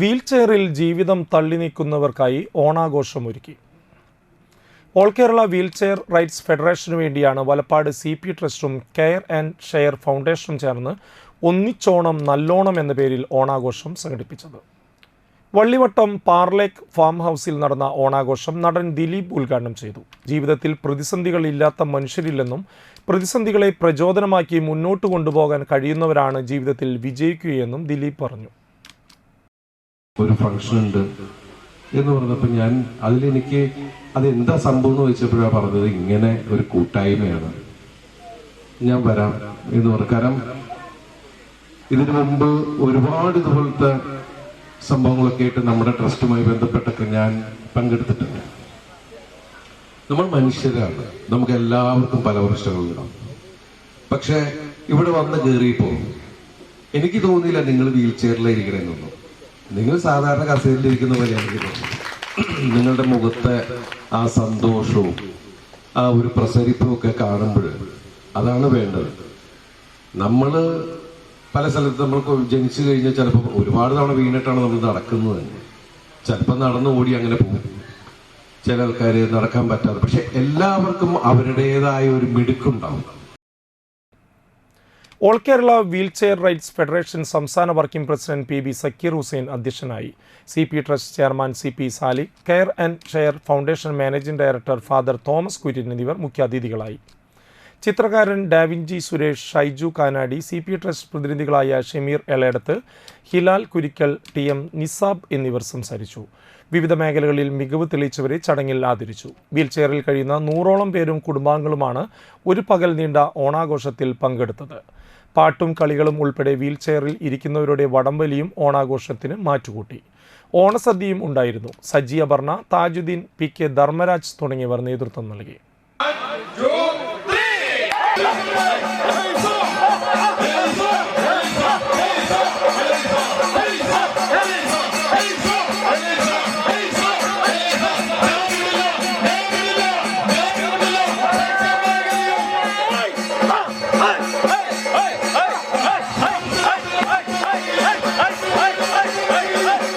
Wheel ചെയറിൽ ജീവിതം തള്ളി നീക്കുന്നവർക്കായി ഓണാഘോഷമൊരുക്കി. All Kerala wheelchair rights ഫെഡറേഷനു വേണ്ടിയാണ് വലപ്പാട് സി പി ട്രസ്റ്റും കെയർ ആൻഡ് ഷെയർ ഫൗണ്ടേഷനും ചേർന്ന് ഒന്നിച്ചോണം നല്ലോണം എന്ന പേരിൽ ഓണാഘോഷം സംഘടിപ്പിച്ചത്. വള്ളിവട്ടം പാർലേക്ക് ഫാം ഹൗസിൽ നടന്ന ഓണാഘോഷം നടൻ ദിലീപ് ഉദ്ഘാടനം ചെയ്തു. ജീവിതത്തിൽ പ്രതിസന്ധികൾ ഇല്ലാത്ത മനുഷ്യരില്ലെന്നും പ്രതിസന്ധികളെ പ്രചോദനമാക്കി മുന്നോട്ട് കൊണ്ടുപോകാൻ കഴിയുന്നവരാണ് ജീവിതത്തിൽ വിജയിക്കുകയെന്നും ദിലീപ് പറഞ്ഞു. ഒരു ഫംഗ്ഷൻ ഉണ്ട് എന്ന് പറഞ്ഞപ്പോൾ ഞാൻ അതിലെനിക്ക് അതെന്താ സംഭവം എന്ന് വെച്ചപ്പോഴാണ് പറഞ്ഞത് ഇങ്ങനെ ഒരു കൂട്ടായ്മയാണ്. ഞാൻ വരാം എന്ന് പറഞ്ഞു. കാരണം ഇതിനു മുമ്പ് ഒരുപാട് ഇതുപോലത്തെ സംഭവങ്ങളൊക്കെ ആയിട്ട് നമ്മുടെ ട്രസ്റ്റുമായി ബന്ധപ്പെട്ടൊക്കെ ഞാൻ പങ്കെടുത്തിട്ടുണ്ട്. നമ്മൾ മനുഷ്യരാണ്. നമുക്ക് എല്ലാവർക്കും പല പ്രശ്നങ്ങളുണ്ടാവും പക്ഷെ ഇവിടെ വന്ന് കയറിയപ്പോ എനിക്ക് തോന്നിയില്ല നിങ്ങൾ വീൽ ചെയറിലിരിക്കണമെന്നൊന്നും നിങ്ങൾ സാധാരണ കസേരയിലിരിക്കുന്ന പോലെയായിരിക്കും നിങ്ങളുടെ മുഖത്തെ ആ സന്തോഷവും ആ ഒരു പ്രസരിപ്പും ഒക്കെ കാണുമ്പോൾ അതാണ് വേണ്ടത്. നമ്മൾ പല സ്ഥലത്ത് നമ്മൾ ജനിച്ചു കഴിഞ്ഞാൽ ചിലപ്പോൾ ഒരുപാട് തവണ വീണിട്ടാണ് നമ്മൾ നടക്കുന്നത് തന്നെ. ചിലപ്പോൾ നടന്നു ഓടി അങ്ങനെ പോകും. ചില ആൾക്കാർ നടക്കാൻ പറ്റാതെ. പക്ഷെ എല്ലാവർക്കും അവരുടേതായ ഒരു മിടുക്കുണ്ടാവും. All Kerala wheelchair rights federation സംസ്ഥാന working president P B Zakir Hussain അധ്യക്ഷനായി. C P trust chairman C P Sali care and share foundation managing director father Thomas Kurian എന്നിവർ മുഖ്യാതിഥികളായി. ചിത്രകാരൻ Davinci Suresh Shaiju Kanadi C P trust പ്രതിനിധികളായ Shameer Elayadath Hilal Kurikkal T M Nisab എന്നിവർ സംസാരിച്ചു. വിവിധ മേഖലകളിൽ മികവ് തെളിയിച്ചവരെ ചടങ്ങിൽ ആദരിച്ചു. വീൽചെയറിൽ കഴിയുന്ന നൂറോളം പേരും കുടുംബാംഗങ്ങളുമാണ് ഒരു പകൽ നീണ്ട ഓണാഘോഷത്തിൽ പങ്കെടുത്തത്. പാട്ടും കളികളും ഉൾപ്പെടെ വീൽചെയറിൽ ഇരിക്കുന്നവരുടെ വടംവലിയും ഓണാഘോഷത്തിന് മാറ്റുകൂട്ടി. ഓണസദ്യയും ഉണ്ടായിരുന്നു. സജി അപർണ താജുദ്ദീൻ പി കെ ധർമ്മരാജ് തുടങ്ങിയവർ നേതൃത്വം നൽകി.